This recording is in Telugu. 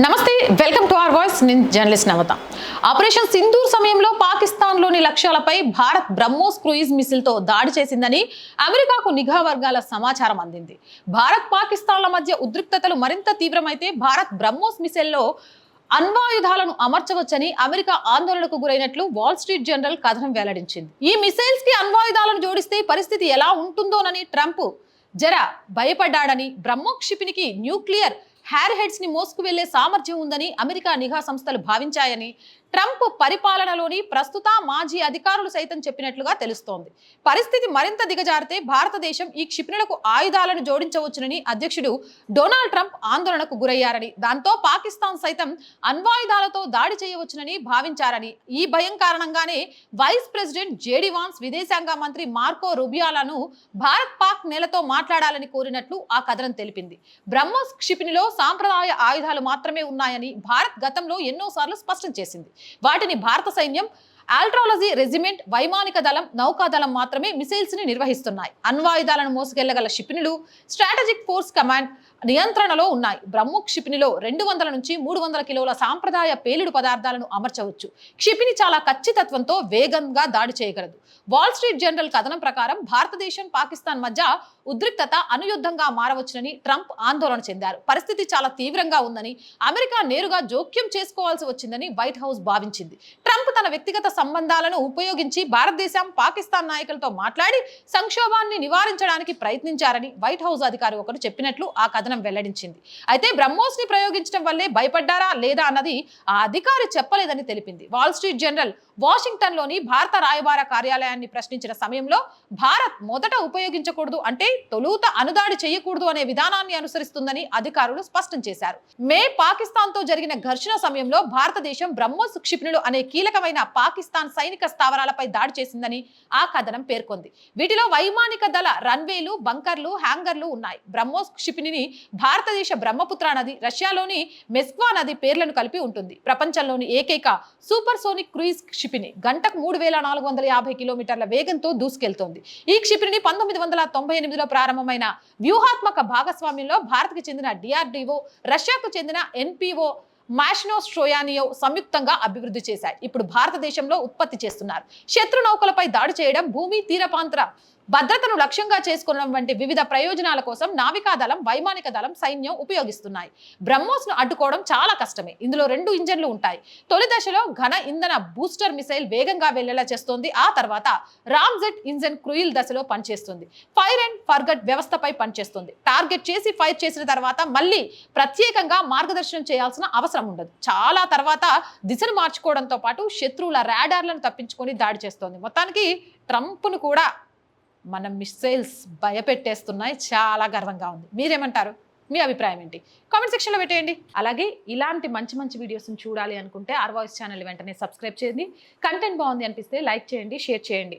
నమస్తే వెల్కమ్ టు అవర్ వాయిస్. నేను జర్నలిస్ట్ నవత. ఆపరేషన్ సింధూర్ సమయంలో పాకిస్తాన్లోని లక్ష్యాలపై భారత్ బ్రహ్మోస్ క్రూయిజ్ మిసిల్తో దాడి చేసిందని అమెరికాకు నిఘా వర్గాల సమాచారం అందింది. భారత్ పాకిస్తాన్ల మధ్య ఉద్రిక్తతలు మరింత తీవ్రమైతే భారత్ బ్రహ్మోస్ మిసైల్లో అణ్వాయుధాలను అమర్చవచ్చని అమెరికా ఆందోళనకు గురైనట్లు వాల్ స్ట్రీట్ జనరల్ కథనం వెల్లడించింది. ఈ మిసైల్స్కి అణ్వాయుధాలను జోడిస్తే పరిస్థితి ఎలా ఉంటుందోనని ట్రంప్ జర భయపడ్డాడని బ్రహ్మోక్షిపినికి న్యూక్లియర్ హ్యార్ హెడ్స్ని మోసుకు వెళ్ళే సామర్థ్యం ఉందని అమెరికా నిఘా సంస్థలు భావించాయని ట్రంప్ పరిపాలనలోని ప్రస్తుత మాజీ అధికారులు సైతం చెప్పినట్లుగా తెలుస్తోంది. పరిస్థితి మరింత దిగజారితే భారతదేశం ఈ క్షిపణులకు ఆయుధాలను జోడించవచ్చునని అధ్యక్షుడు డొనాల్డ్ ట్రంప్ ఆందోళనకు గురయ్యారని దాంతో పాకిస్తాన్ సైతం అణ్వాయుధాలతో దాడి చేయవచ్చునని భావించారని. ఈ భయం కారణంగానే వైస్ ప్రెసిడెంట్ జేడి వాన్స్ విదేశాంగ మంత్రి మార్కో రుబియాలను భారత్ పాక్ నేలతో మాట్లాడాలని కోరినట్లు ఆ కథనం తెలిపింది. బ్రహ్మోస్ క్షిపణిలో సాంప్రదాయ ఆయుధాలు మాత్రమే ఉన్నాయని భారత్ గతంలో ఎన్నోసార్లు స్పష్టం చేసింది. వాటిని భారత సైన్యం ఆల్ట్రాలజీ రెజిమెంట్ వైమానిక దళం నౌకాదళం మాత్రమే మిసైల్స్ని నిర్వహిస్తున్నాయి. అణ్వాయుధాలను మోసుకెళ్ళగల క్షిపణులు స్ట్రాటజిక్ ఫోర్స్ కమాండ్ నియంత్రణలో ఉన్నాయి. బ్రహ్మ క్షిపిణిలో రెండు వందల నుంచి మూడు వందల కిలోల సాంప్రదాయ పేలుడు పదార్థాలను అమర్చవచ్చు. క్షిపిణి చాలా ఖచ్చితత్వంతో వేగంగా దాడి చేయగలదు. వాల్ స్ట్రీట్ జనరల్ కథనం ప్రకారం భారతదేశం పాకిస్తాన్ మధ్య ఉద్రిక్తత అనుయుద్ధంగా మారవచ్చునని ట్రంప్ ఆందోళన చెందారు. పరిస్థితి చాలా తీవ్రంగా ఉందని అమెరికా నేరుగా జోక్యం చేసుకోవాల్సి వచ్చిందని వైట్ హౌస్ భావించింది. ట్రంప్ తన వ్యక్తిగత సంబంధాలను ఉపయోగించి భారతదేశం పాకిస్తాన్ నాయకులతో మాట్లాడి సంక్షోభాన్ని నివారించడానికి ప్రయత్నించారని వైట్ హౌస్ అధికారి ఒకరు చెప్పినట్లు ఆ కథనం వెల్లడించింది. అయితే బ్రహ్మోస్ని ప్రయోగించడం వల్లే భయపడ్డారా లేదా అన్నది ఆ అధికారి చెప్పలేదని తెలిపింది. వాల్ స్ట్రీట్ జనరల్ వాషింగ్టన్లోని భారత రాయబార కార్యాలయాన్ని ప్రశ్నించిన సమయంలో భారత్ మొదట ఉపయోగించకూడదు అంటే తొలుత అనుదాడి చేయకూడదు అనే విధానాన్ని అనుసరిస్తుందని అధికారులు స్పష్టం చేశారు. మే పాకిస్తాన్తో జరిగిన ఘర్షణ సమయంలో భారతదేశం బ్రహ్మోస్ క్షిపణులు అనే కీలకమైన పాకిస్తాన్ సైనిక స్థావరాలపై దాడి చేసిందని ఆ కథనం పేర్కొంది. వీటిలో వైమానిక దళ రన్వేలు బంకర్లు హ్యాంగర్లు ఉన్నాయి. బ్రహ్మోస్ క్షిపణిని భారతదేశ బ్రహ్మపుత్ర నది రష్యాలోని మెస్క్వా నది పేర్లను కలిపి ఉంటుంది. ప్రపంచంలోని ఏకైక సూపర్ సోనిక్ క్రూయిజ్ క్షిపిని గంటకు మూడు వేల నాలుగు వందల యాభై కిలోమీటర్ల వేగంతో దూసుకెళ్తోంది. ఈ క్షిపిని పంతొమ్మిది వందల తొంభై ఎనిమిదిలో ప్రారంభమైన వ్యూహాత్మక భాగస్వామ్యంలో భారత్కి చెందిన డిఆర్డిఓ రష్యాకు చెందిన ఎన్పిఓ మాష్నోస్ట్రోయానియో సంయుక్తంగా అభివృద్ధి చేశాయి. ఇప్పుడు భారతదేశంలో ఉత్పత్తి చేస్తున్నారు. శత్రు నౌకలపై దాడి చేయడం భూమి తీరపాంతర భద్రతను లక్ష్యంగా చేసుకోవడం వంటి వివిధ ప్రయోజనాల కోసం నావికా దళం వైమానిక దళం సైన్యం ఉపయోగిస్తున్నాయి. బ్రహ్మోస్ను అడ్డుకోవడం చాలా కష్టమే. ఇందులో రెండు ఇంజన్లు ఉంటాయి. తొలి దశలో ఘన ఇంధన బూస్టర్ మిసైల్ వేగంగా వెళ్ళేలా చేస్తోంది. ఆ తర్వాత రామ్జెట్ ఇంజన్ క్రూయిల్ దశలో పనిచేస్తుంది. ఫైర్ అండ్ ఫర్గట్ వ్యవస్థపై పనిచేస్తుంది. టార్గెట్ చేసి ఫైర్ చేసిన తర్వాత మళ్ళీ ప్రత్యేకంగా మార్గదర్శనం చేయాల్సిన అవసరం ఉండదు. చాలా తర్వాత దిశను మార్చుకోవడంతో పాటు శత్రువుల రాడార్లను తప్పించుకొని దాడి చేస్తోంది. మొత్తానికి ట్రంప్ను కూడా మన మిస్సైల్స్ భయపెట్టేస్తున్నాయి. చాలా గర్వంగా ఉంది. మీరేమంటారు? మీ అభిప్రాయం ఏంటి? కామెంట్ సెక్షన్లో పెట్టేయండి. అలాగే ఇలాంటి మంచి మంచి వీడియోస్ని చూడాలి అనుకుంటే ఆర్ వాయిస్ ఛానల్ వెంటనే సబ్స్క్రైబ్ చేయండి. కంటెంట్ బాగుంది అనిపిస్తే లైక్ చేయండి షేర్ చేయండి.